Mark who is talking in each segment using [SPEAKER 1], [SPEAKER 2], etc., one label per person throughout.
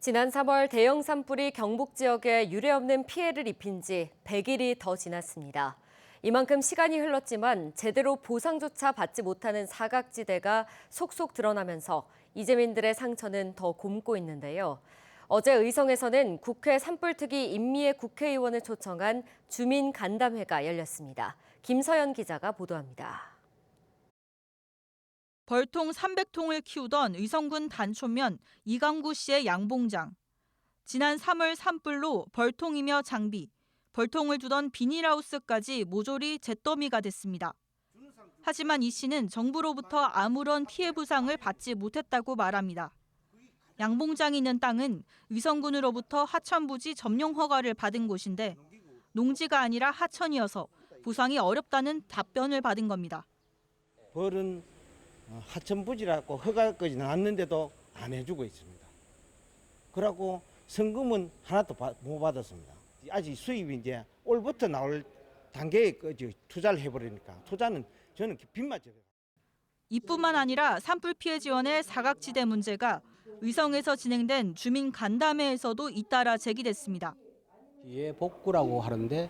[SPEAKER 1] 지난 3월 대형 산불이 경북 지역에 유례없는 피해를 입힌 지 100일이 더 지났습니다. 이만큼 시간이 흘렀지만 제대로 보상조차 받지 못하는 사각지대가 속속 드러나면서 이재민들의 상처는 더 곪고 있는데요. 어제 의성에서는 국회 산불특위 임미애 국회의원을 초청한 주민 간담회가 열렸습니다. 김서연 기자가 보도합니다.
[SPEAKER 2] 벌통 300통을 키우던 의성군 단촌면 이강구 씨의 양봉장. 지난 3월 산불로 벌통이며 장비, 벌통을 두던 비닐하우스까지 모조리 잿더미가 됐습니다. 하지만 이 씨는 정부로부터 아무런 피해 보상을 받지 못했다고 말합니다. 양봉장이 있는 땅은 의성군으로부터 하천부지 점용 허가를 받은 곳인데 농지가 아니라 하천이어서 보상이 어렵다는 답변을 받은 겁니다.
[SPEAKER 3] 벌은 어, 하천부지라고 허가까지 나왔는데도 안 해주고 있습니다. 그러고 성금은 하나도 바- 못 받았습니다. 아직 수입이 이제 올부터 나올 단계에 그 투자를 해버리니까 투자는 저는 져요.
[SPEAKER 2] 이뿐만 아니라 산불 피해 지원의 사각지대 문제가 의성에서 진행된 주민 간담회에서도 잇따라 제기됐습니다.
[SPEAKER 4] 뒤에 복구라고 하는데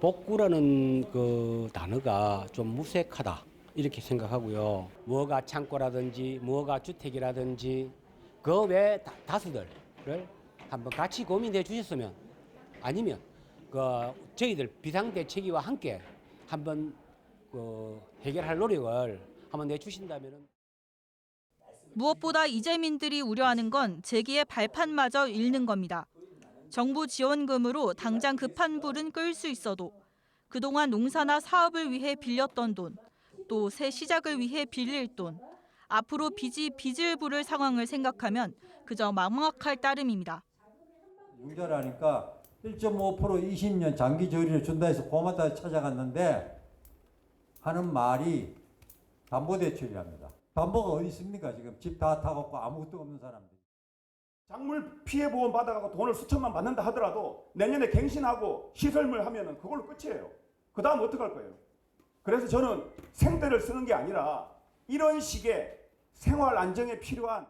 [SPEAKER 4] 복구라는 그 단어가 좀 무색하다 이렇게 생각하고요. 뭐가 창고라든지 뭐가 주택이라든지 그 외 다수들을 한번 같이 고민해 주셨으면 아니면 그 저희들 비상대책위와 함께 한번 그 해결할 노력을 한번 내주신다면은.
[SPEAKER 2] 무엇보다 이재민들이 우려하는 건 재기의 발판마저 잃는 겁니다. 정부 지원금으로 당장 급한 불은 끌 수 있어도 그동안 농사나 사업을 위해 빌렸던 돈, 또 새 시작을 위해 빌릴 돈, 앞으로 빚이 빚을 부를 상황을 생각하면 그저 막막할 따름입니다.
[SPEAKER 5] 융자라니까 1.5% 20년 장기 저리를 준다 해서 고맙다 찾아갔는데 하는 말이 담보대출이랍니다. 담보가 어디 있습니까? 지금 집 다 타갖고 아무것도 없는 사람들.
[SPEAKER 6] 작물 피해 보험 받아가고 돈을 수천만 받는다 하더라도 내년에 갱신하고 시설물 하면은 그걸로 끝이에요. 그 다음 어떡할 거예요? 그래서 저는 생떼를 쓰는 게 아니라 이런 식의 생활 안정에 필요한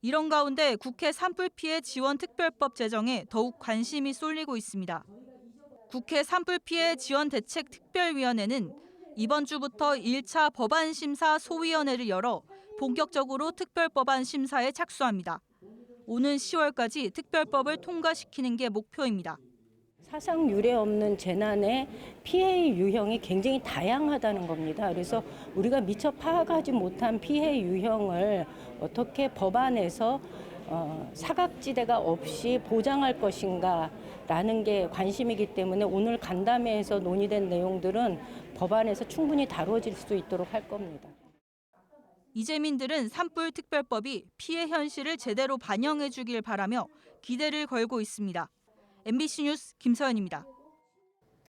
[SPEAKER 2] 이런 가운데 국회 산불 피해 지원 특별법 제정에 더욱 관심이 쏠리고 있습니다. 국회 산불 피해 지원 대책 특별위원회는 이번 주부터 1차 법안 심사 소위원회를 열어 본격적으로 특별법안 심사에 착수합니다. 오는 10월까지 특별법을 통과시키는 게 목표입니다.
[SPEAKER 7] 사상 유례 없는 재난의 피해 유형이 굉장히 다양하다는 겁니다. 그래서 우리가 미처 파악하지 못한 피해 유형을 어떻게 법안에서 어, 사각지대가 없이 보장할 것인가라는 게 관심이기 때문에 오늘 간담회에서 논의된 내용들은 법안에서 충분히 다뤄질 수 있도록 할 겁니다.
[SPEAKER 2] 이재민들은 산불 특별법이 피해 현실을 제대로 반영해 주길 바라며 기대를 걸고 있습니다. MBC 뉴스 김서연입니다.